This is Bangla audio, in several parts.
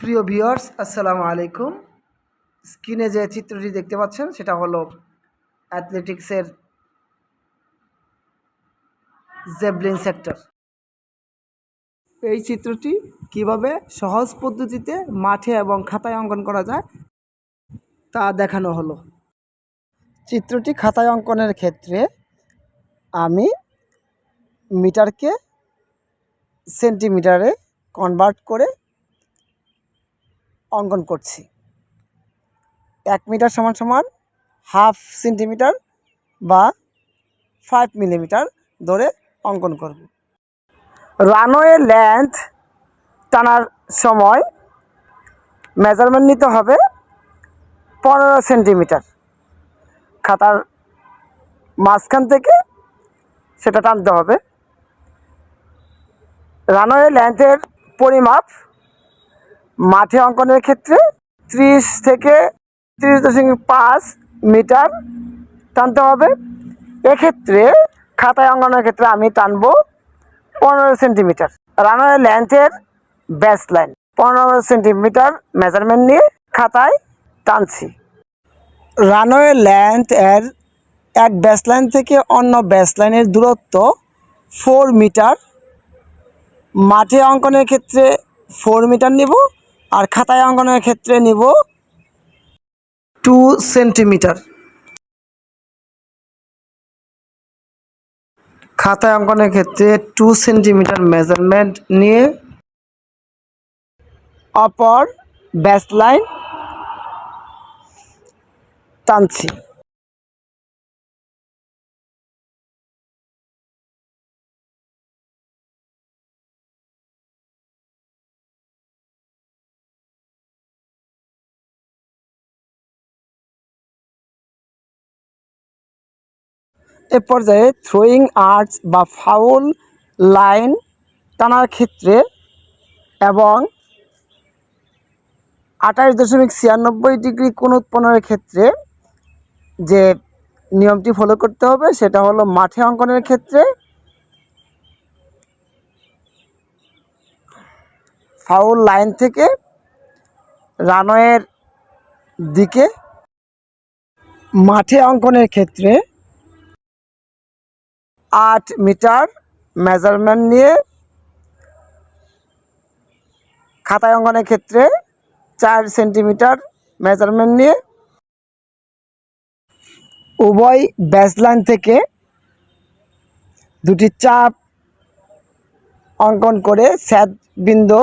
প্রিয় ভিউয়ার্স, আসসালামু আলাইকুম। স্ক্রিনে যে চিত্রটি দেখতে পাচ্ছেন, সেটা হলো অ্যাথলেটিক্সের জেবলিন সেক্টর। এই চিত্রটি কীভাবে সহজ পদ্ধতিতে মাঠে এবং খাতায় অঙ্কন করা যায়, তা দেখানো হলো। চিত্রটি খাতায় অঙ্কনের ক্ষেত্রে আমি মিটারকে সেন্টিমিটারে কনভার্ট করে অঙ্কন করছি। এক মিটার সমান সমান হাফ সেন্টিমিটার বা ফাইভ মিলিমিটার ধরে অঙ্কন করব। রানওয়ে লেন্থ টানার সময় মেজারমেন্ট নিতে হবে পনেরো সেন্টিমিটার। খাতার মাঝখান থেকে সেটা টানতে হবে। রানওয়ে লেন্থের পরিমাপ মাঠে অঙ্কনের ক্ষেত্রে ত্রিশ থেকে ত্রিশ দশমিক পাঁচ মিটার টানতে হবে। এক্ষেত্রে খাতায় অঙ্কনের ক্ষেত্রে আমি টানবো পনেরো সেন্টিমিটার। রানারের লেন্থের ব্যাস লাইন পনেরো সেন্টিমিটার মেজারমেন্ট নিয়ে খাতায় টানছি। রানওয়ে লেন্থ এর এক ব্যাস লাইন থেকে অন্য ব্যাস লাইনের দূরত্ব ফোর মিটার মাঠে অঙ্কনের ক্ষেত্রে ফোর মিটার নিব। আর খাতায় অঙ্কনের ক্ষেত্রে নিব টু সেন্টিমিটার। খাতায় অঙ্কনের ক্ষেত্রে টু সেন্টিমিটার মেজারমেন্ট নিয়ে অপর ব্যাস লাইন টানছি। এ পর্যায়ে থ্রোয়িং আর্টস বা ফাউল লাইন টানার ক্ষেত্রে এবং আঠাশ দশমিক ছিয়ানব্বই ডিগ্রি কোন উৎপন্নের ক্ষেত্রে যে নিয়মটি ফলো করতে হবে, সেটা হলো মাঠে অঙ্কনের ক্ষেত্রে ফাউল লাইন থেকে রানওয়ের দিকে মাঠে অঙ্কনের ক্ষেত্রে আট মিটার মেজারমেন্ট নিয়ে খাতায় অঙ্কনের ক্ষেত্রে চার সেন্টিমিটার মেজারমেন্ট নিয়ে উভয় ব্যাসলাইন থেকে দুটি চাপ অঙ্কন করে স্যাদ বিন্দু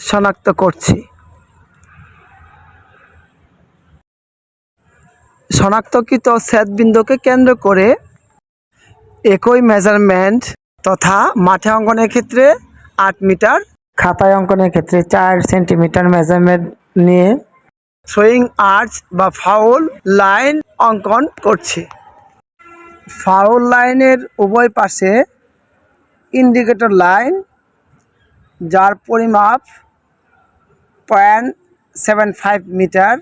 শনাক্ত করছি। শনাক্তকৃত বিন্দুকে কেন্দ্র করে একই মেজারমেন্ট তথা মাঠে অঙ্কনের ক্ষেত্রে আট মিটার, খাতায় অঙ্কনের ক্ষেত্রে চার সেন্টিমিটার মেজারমেন্ট নিয়ে থ্রোয়িং আর্চ বা ফাউল লাইন অঙ্কন করছি। ফাউল লাইনের উভয় পাশে ইন্ডিকেটর লাইন যার পরিমাপ পয়েন্ট সেভেন ফাইভ মিটার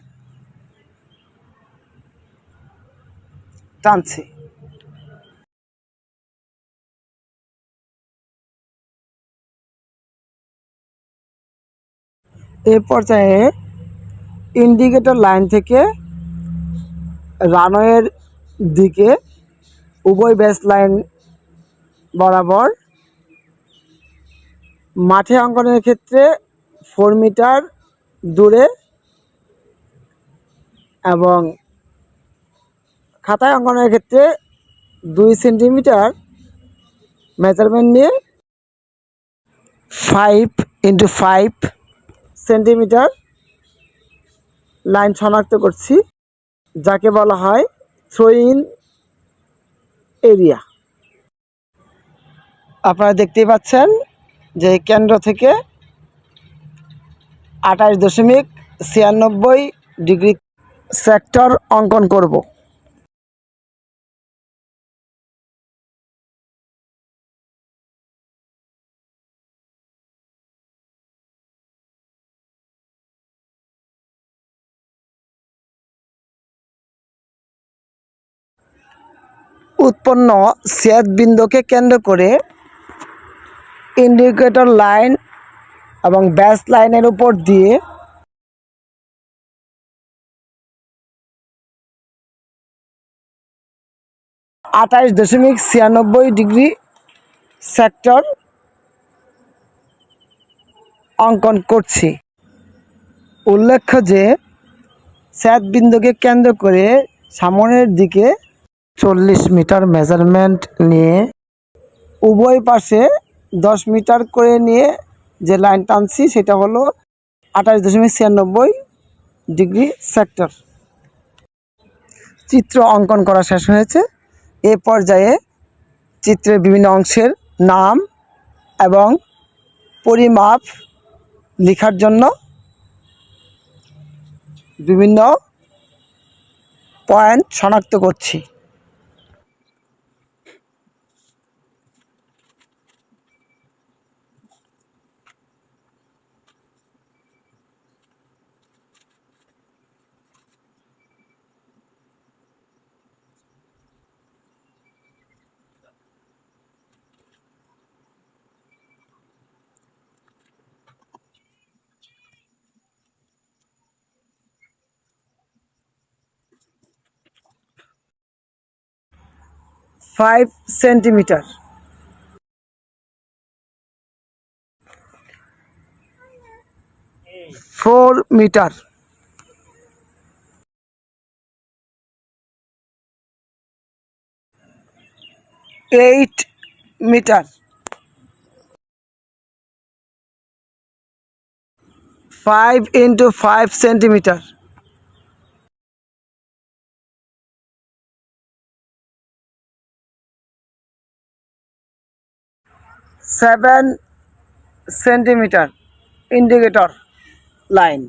টানছি। এ পর্যায়ে ইন্ডিকেটর লাইন থেকে রানওয়ের দিকে উভয় বেস লাইন বরাবর মাঠে অঙ্কনের ক্ষেত্রে ফোর মিটার দূরে এবং খাতায় অঙ্কনের ক্ষেত্রে দুই সেন্টিমিটার মেজারমেন্ট নিয়ে five into five centimeter line শনাক্ত করছি, যাকে বলা হয় থ্রোইন এরিয়া আপনারা দেখতেই পাচ্ছেন যে কেন্দ্র থেকে আঠাশ দশমিক ছিয়ানব্বই ডিগ্রি সেক্টর অঙ্কন করব। উৎপন্ন বিন্দুকে কেন্দ্র করে ইন্ডিকেটর লাইন এবং ব্যাস লাইনের উপর দিয়ে আঠাশ দশমিক ছিয়ানব্বই ডিগ্রি সেক্টর অঙ্কন করছি। উল্লেখ্য যে বিন্দুকে কেন্দ্র করে সামনের দিকে চল্লিশ মিটার মেজারমেন্ট নিয়ে উভয় পাশে দশ মিটার করে নিয়ে যে লাইন টানছি, সেটা হলো আঠাশ দশমিক ছিয়ানব্বই ডিগ্রি সেক্টর চিত্র অঙ্কন করা শেষ হয়েছে। এ পর্যায়ে চিত্রের বিভিন্ন অংশের নাম এবং পরিমাপ লেখার জন্য বিভিন্ন পয়েন্ট শনাক্ত করছি। Five centimeter four meter eight meter five into five centimeter seven centimeter indicator line.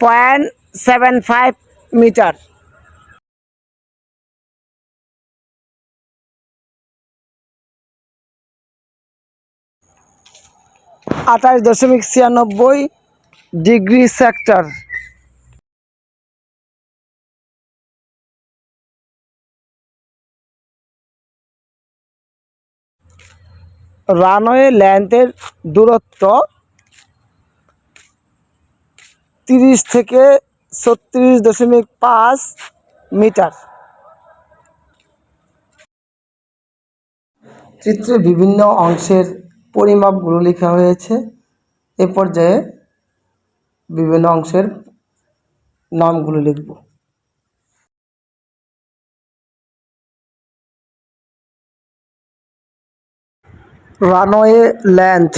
Point seven five meter. আঠাশ দশমিক ছিয়ানব্বই ডিগ্রি সেক্টর। রানওয়ে লেন্থের দূরত্ব তিরিশ থেকে ছত্রিশ দশমিক পাঁচ মিটার। চিত্রে বিভিন্ন অংশের পরিমাপগুলো লেখা হয়েছে। এ পর্যায়ে বিভিন্ন অংশের নামগুলো লিখব। Runway length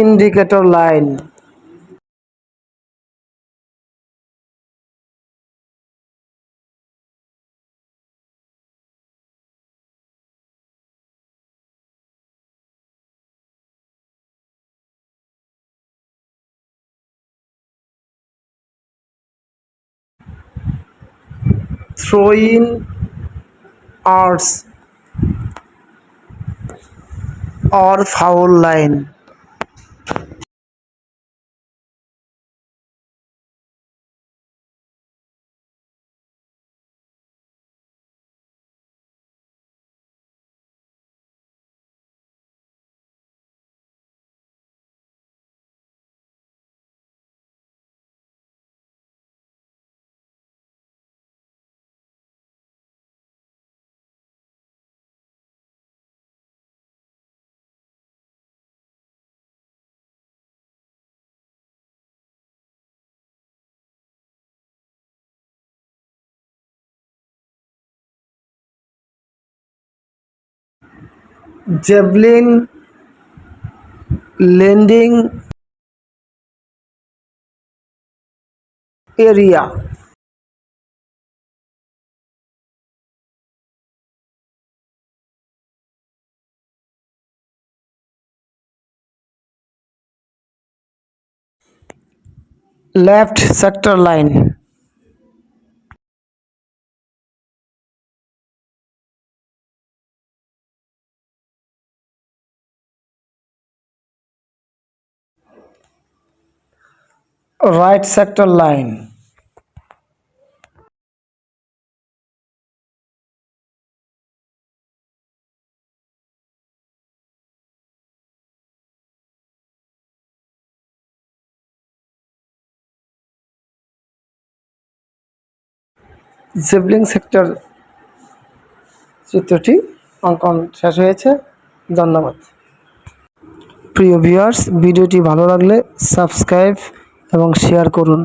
indicator line throwing arts or foul line javelin landing area left sector line right sector line. Javelin sector চিত্রটি অঙ্কন শেষ হয়েছে। ধন্যবাদ। প্রিয় ভিউয়ার্স ভিডিওটি ভালো লাগলে সাবস্ক্রাইব এবং শেয়ার করুন।